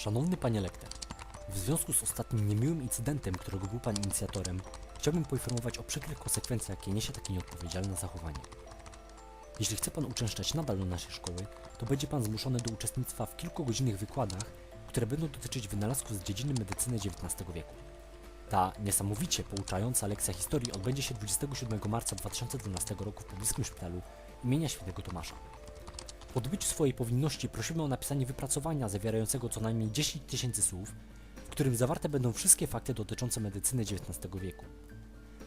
Szanowny panie lektor, w związku z ostatnim niemiłym incydentem, którego był pan inicjatorem, chciałbym poinformować o przykrych konsekwencjach, jakie niesie takie nieodpowiedzialne zachowanie. Jeśli chce pan uczęszczać nadal do naszej szkoły, to będzie pan zmuszony do uczestnictwa w kilkugodzinnych wykładach, które będą dotyczyć wynalazków z dziedziny medycyny XIX wieku. Ta niesamowicie pouczająca lekcja historii odbędzie się 27 marca 2012 roku w pobliskim szpitalu imienia świętego Tomasza. Po odbyciu swojej powinności prosimy o napisanie wypracowania zawierającego co najmniej 10 tysięcy słów, w którym zawarte będą wszystkie fakty dotyczące medycyny XIX wieku.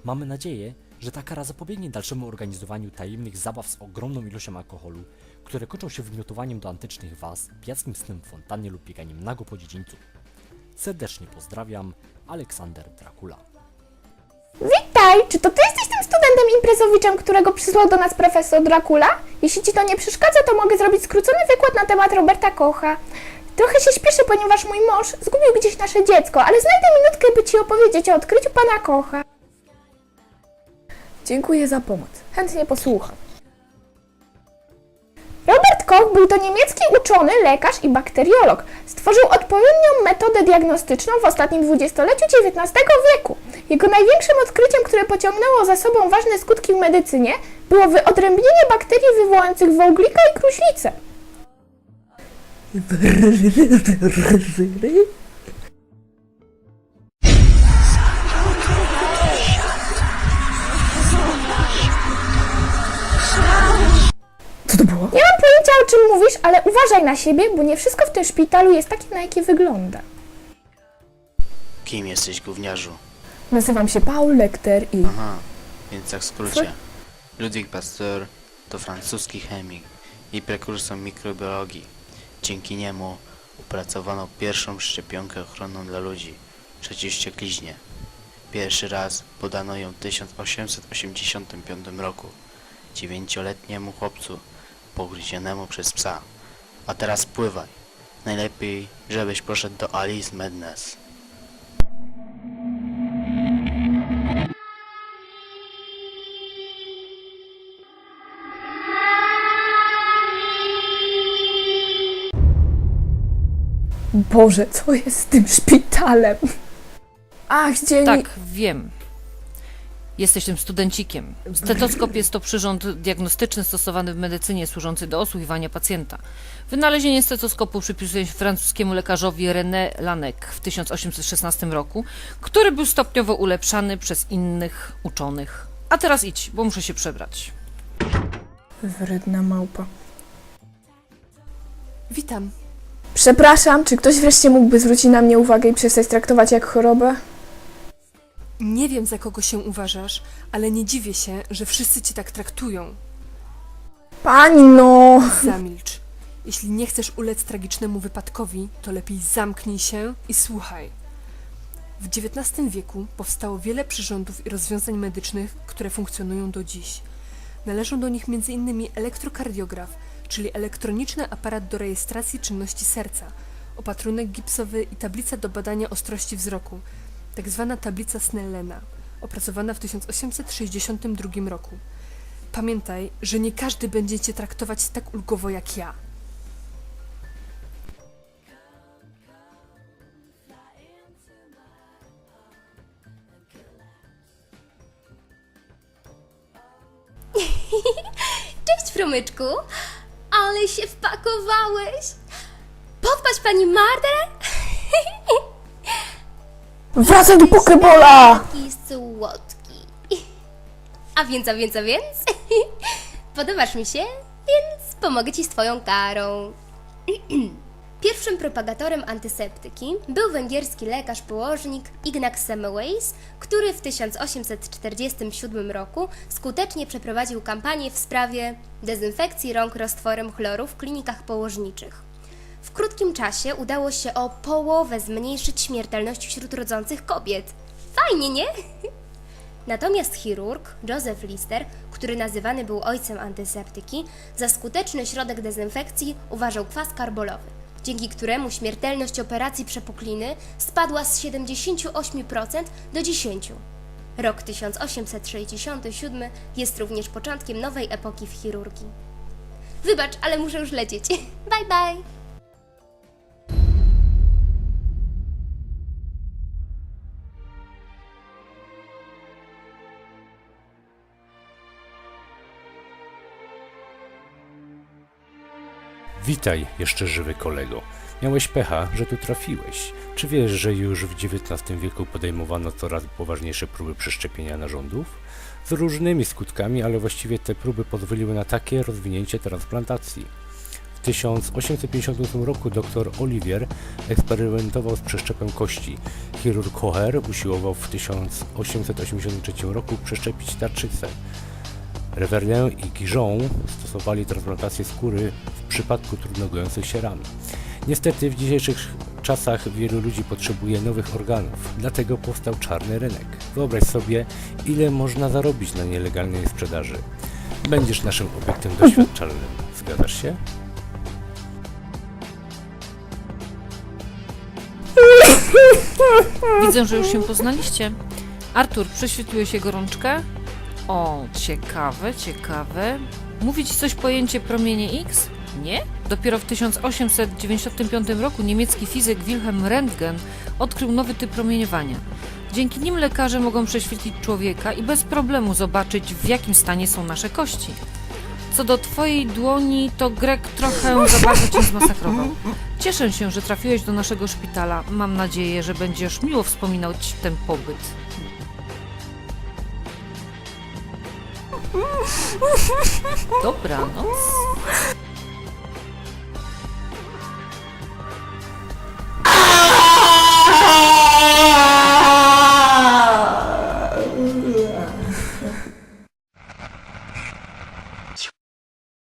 Mamy nadzieję, że ta kara zapobiegnie dalszemu organizowaniu tajemnych zabaw z ogromną ilością alkoholu, które kończą się wymiotowaniem do antycznych was, pijackim snem w fontannie lub bieganiem nago po dziedzińcu. Serdecznie pozdrawiam, Aleksander Dracula. Witaj! Czy to ty jesteś tym studentem imprezowiczem, którego przysłał do nas profesor Dracula? Jeśli ci to nie przeszkadza, to mogę zrobić skrócony wykład na temat Roberta Kocha. Trochę się śpieszę, ponieważ mój mąż zgubił gdzieś nasze dziecko, ale znajdę minutkę, by ci opowiedzieć o odkryciu pana Kocha. Dziękuję za pomoc. Chętnie posłucham. Koch był to niemiecki uczony, lekarz i bakteriolog. Stworzył odpowiednią metodę diagnostyczną w ostatnim dwudziestoleciu XIX wieku. Jego największym odkryciem, które pociągnęło za sobą ważne skutki w medycynie, było wyodrębnienie bakterii wywołujących wołglika i kruślicę. ale uważaj na siebie, bo nie wszystko w tym szpitalu jest takie, na jakie wygląda. Kim jesteś, gówniarzu? Nazywam się Paul Lecter i... Aha, więc tak w skrócie. Ludwik Pasteur to francuski chemik i prekursor mikrobiologii. Dzięki niemu opracowano pierwszą szczepionkę ochronną dla ludzi przeciw ściekliźnie. Pierwszy raz podano ją w 1885 roku dziewięcioletniemu chłopcu pogryzionemu przez psa. A teraz pływaj. Najlepiej, żebyś poszedł do Alice Madness. Boże, co jest z tym szpitalem? Ach, dzień... Tak, wiem. Jesteś tym studencikiem. Stetoskop jest to przyrząd diagnostyczny stosowany w medycynie służący do osłuchiwania pacjenta. Wynalezienie stetoskopu przypisuje się francuskiemu lekarzowi René Laennec w 1816 roku, który był stopniowo ulepszany przez innych uczonych. A teraz idź, bo muszę się przebrać. Wredna małpa. Witam. Przepraszam, czy ktoś wreszcie mógłby zwrócić na mnie uwagę i przestać traktować jak chorobę? Nie wiem, za kogo się uważasz, ale nie dziwię się, że wszyscy cię tak traktują. Pani no... Zamilcz. Jeśli nie chcesz ulec tragicznemu wypadkowi, to lepiej zamknij się i słuchaj. W XIX wieku powstało wiele przyrządów i rozwiązań medycznych, które funkcjonują do dziś. Należą do nich m.in. elektrokardiograf, czyli elektroniczny aparat do rejestracji czynności serca, opatrunek gipsowy i tablica do badania ostrości wzroku, tak zwana tablica Snellena, opracowana w 1862 roku. Pamiętaj, że nie każdy będzie cię traktować tak ulgowo jak ja. Cześć, Fromyczku! Ale się wpakowałeś! Popatrz pani Martę! Wracaj do Pokebola! Taki słodki. A więc, a więc, a więc? Podobasz mi się, więc pomogę ci z twoją karą. Pierwszym propagatorem antyseptyki był węgierski lekarz-położnik Ignaz Semmelweis, który w 1847 roku skutecznie przeprowadził kampanię w sprawie dezynfekcji rąk roztworem chloru w klinikach położniczych. W krótkim czasie udało się o połowę zmniejszyć śmiertelność wśród rodzących kobiet. Fajnie, nie? Natomiast chirurg Joseph Lister, który nazywany był ojcem antyseptyki, za skuteczny środek dezynfekcji uważał kwas karbolowy, dzięki któremu śmiertelność operacji przepukliny spadła z 78% do 10%. Rok 1867 jest również początkiem nowej epoki w chirurgii. Wybacz, ale muszę już lecieć. Bye bye! Witaj, jeszcze żywy kolego. Miałeś pecha, że tu trafiłeś. Czy wiesz, że już w XIX wieku podejmowano coraz poważniejsze próby przeszczepienia narządów? Z różnymi skutkami, ale właściwie te próby pozwoliły na takie rozwinięcie transplantacji. W 1858 roku dr Olivier eksperymentował z przeszczepem kości. Chirurg Kocher usiłował w 1883 roku przeszczepić tarczycę. Reverien i Gijon stosowali transplantację skóry w przypadku trudno gojących się ran. Niestety w dzisiejszych czasach wielu ludzi potrzebuje nowych organów, dlatego powstał czarny rynek. Wyobraź sobie, ile można zarobić na nielegalnej sprzedaży. Będziesz naszym obiektem doświadczalnym. Zgadzasz się? Widzę, że już się poznaliście. Artur, prześwietliłeś jego rączkę? O, ciekawe, ciekawe. Mówi ci coś pojęcie promienie X? Nie? Dopiero w 1895 roku niemiecki fizyk Wilhelm Röntgen odkrył nowy typ promieniowania. Dzięki nim lekarze mogą prześwietlić człowieka i bez problemu zobaczyć, w jakim stanie są nasze kości. Co do twojej dłoni, to Greg trochę za bardzo cię zmasakrował. Cieszę się, że trafiłeś do naszego szpitala. Mam nadzieję, że będziesz miło wspominać ten pobyt. Dobranoc.